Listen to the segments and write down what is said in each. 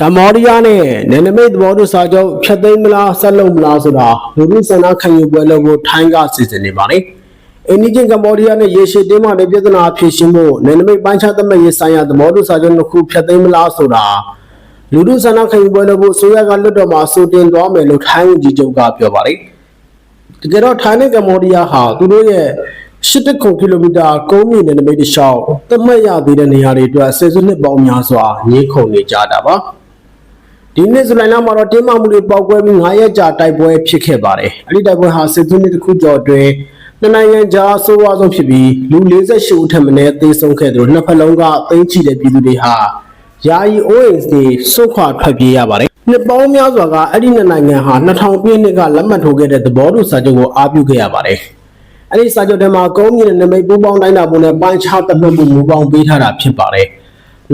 ကမ္ဘောဒီးယားနဲ့နယ်နိမိတ်သဘောတူစာချုပ်ဖျက်သိမ်းမလားဆက်လုပ်မလားဆိုတာလူမှုစံနာခံယူပွဲလုပ်ဖို့ထိုင်းကစီစဉ်နေပါတယ်။အင်းဒီချင်းကမ္ဘောဒီးယားနဲ့ရေရှည်တင်းမာတဲ့ပြဿနာဖြေရှင်းဖို့နယ်နိမိတ်ပိုင်းခြားသတ်မှတ်ရေးဆိုင်ရာသဘောတူစာချုပ်တစ်ခုဖျက်သိမ်းမလားဆိုတာလူမှုစံနာခံယူပွဲလုပ်ဖို့ဆိုရကလွတ်တော်မှာစတင်သွားမယ်လို့ထိုင်းဝန်ကြီးချုပ်ကပြောပါတယ်။တကယ်တော့ထိုင်းနဲ့ကမ္ဘောဒီးယားဟာသူတို့ရဲ့80ကီလိုမီတာကုန်းမြင့်နယ်နိမိတ်တစ်လျှောက်သတ်မှတ်ရသေးတဲ့နေရာတွေအတွက်ဆယ်စုနှစ်ပေါင်းများစွာညှိခုန်နေကြတာပါ။ ဒီနေ့ဇူလိုင်လမှာတော့တင်းမာမှုတွေပေါက်ကွဲပြီး9ရက်ကြာတိုက်ပွဲဖြစ်ခဲ့ပါတယ်။အဲဒီတိုက်ပွဲဟာစစ်သွင်းတစ်ခုကျော်အတွင်းနှစ်နိုင်ငံကြားဆိုးဝါးဆုံးဖြစ်ပြီးလူ48ဦးထက်မနည်းသေဆုံးခဲ့သလိုနှစ်ဖက်လုံးကသိမ်းချတဲ့ပြည်သူတွေဟာယာယီ OAS တွေစွန့်ခွာထွက်ပြေးရပါတယ်။နှစ်ပေါင်းများစွာကအဲ့ဒီနှစ်နိုင်ငံဟာ2000ပြည့်နှစ်ကလက်မှတ်ထိုးခဲ့တဲ့သဘောတူစာချုပ်ကိုအားပြုခဲ့ရပါတယ်။အဲ့ဒီစာချုပ်ထဲမှာကုန်းမြင့်တဲ့နမိတ်ပူးပေါင်းတိုင်းတာပုံနဲ့ပိုင်းခြားသတ်မှတ်မှုမူပေါင်းပေးထားတာဖြစ်ပါတယ်။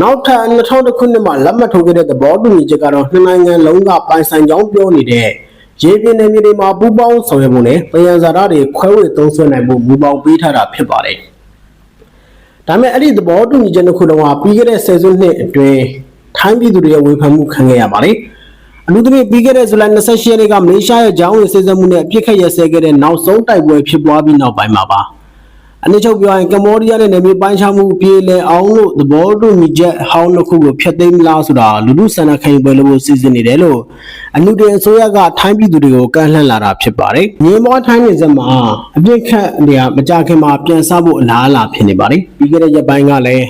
နောက်ထပ်2000ခုနှစ်မှာလက်မှတ်ထိုးခဲ့တဲ့သဘောတူညီချက်ကတော့နှစ်နိုင်ငံလုံးကပိုင်ဆိုင်ကြောင်းပြောနေတဲ့ရေပြင်နယ်မြေတွေမှာပူးပေါင်းဆောင်ရွက်မှုနဲ့ပြည်ရန်စာရတွေခွဲဝေသုံးစွဲနိုင်မှုမူပေါင်းပေးထားတာဖြစ်ပါတယ်။ဒါပေမဲ့အဲ့ဒီသဘောတူညီချက်တစ်ခုလုံးကပြီးခဲ့တဲ့ဆယ်စုနှစ်အတွင်းထိုင်းပြည်သူတွေရဲ့ဝေဖန်မှုခံခဲ့ရပါတယ်။အလူသမီးပြီးခဲ့တဲ့ဇူလိုင်28ရက်နေ့ကမလေးရှားရဲ့ဂျောင်းဝင်စေစမှုနဲ့အပြစ်ခတ်ရစဲခဲ့တဲ့နောက်ဆုံးတိုက်ပွဲဖြစ်ပွားပြီးနောက်ပိုင်းမှာပါ။ အနည်းချုပ်ပြောရင်ကမ္ဘောဒီးယားနဲ့နယ်မြေပိုင်းခြားမှုပြေလည်အောင်လို့သဘောတူညီချက်ဟောင်းတစ်ခုကိုဖျက်သိမ်းမလားဆိုတာလူလူဆန္ဒခံယူပွဲလို့စီစဉ်နေတယ်လို့အနုတင်အစိုးရကထိုင်းပြည်သူတွေကိုကန့်လှန့်လာတာဖြစ်ပါတယ်။မြေမောထိုင်းနေစက်မှာအပြစ်ခတ်နေရမကြခင်မှာပြန်ဆဖို့အလားအလာဖြစ်နေပါတယ်။ပြီးခဲ့တဲ့ရက်ပိုင်းကလည်း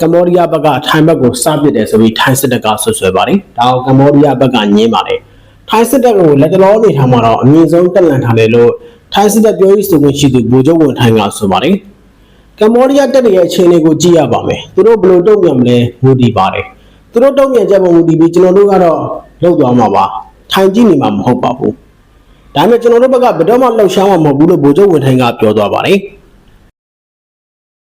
ကမ္ဘောဒီးယားဘက်ကထိုင်းဘက်ကိုစပစ်တယ်ဆိုပြီးထိုင်းစစ်တပ်ကဆွဆွဲပါတယ်။ဒါကိုကမ္ဘောဒီးယားဘက်ကညင်းပါတယ်။ ထိုင်းစစ်တပ်ကိုလက်တလောနေထားမှာတော့အမြင့်ဆုံးတက်လန့်ထားတယ်လို့ထိုင်းစစ်တပ်ပြောရေးဆိုခွင့်ရှိသူဗိုလ်ချုပ်ဝန်ထိုင်းကဆိုပါတယ်။ကမ္ဘောဒီးယားတပ်တွေရဲ့အခြေအနေကိုကြည့်ရပါမယ်။သူတို့ဘယ်လိုတုံ့ပြန်မလဲမူတည်ပါတယ်။သူတို့တုံ့ပြန်ချက်ပုံမူတည်ပြီးကျွန်တော်တို့ကတော့လောက်သွားမှာပါ။ထိုင်ကြည့်နေမှာမဟုတ်ပါဘူး။ဒါပေမဲ့ကျွန်တော်တို့ဘက်ကဘယ်တော့မှလှောက်ရှားမှာမဟုတ်ဘူးလို့ဗိုလ်ချုပ်ဝန်ထိုင်းကပြောသွားပါတယ်။